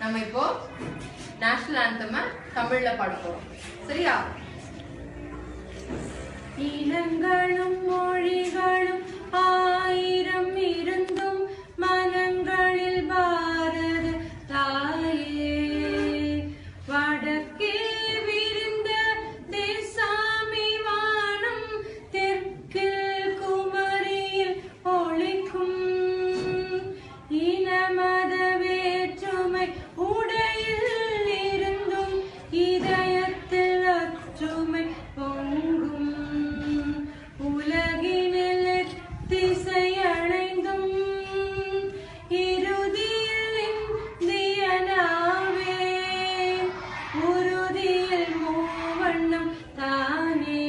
நம்ம இப்போ நேஷனல் ஆந்தம தமிழ்ல பாட போறோம். சரியா? இனங்களும் மொழிகளும் ஆயிரம் இருந்தும் மனங்களில் பாரத தாயே. வடக்கே தானே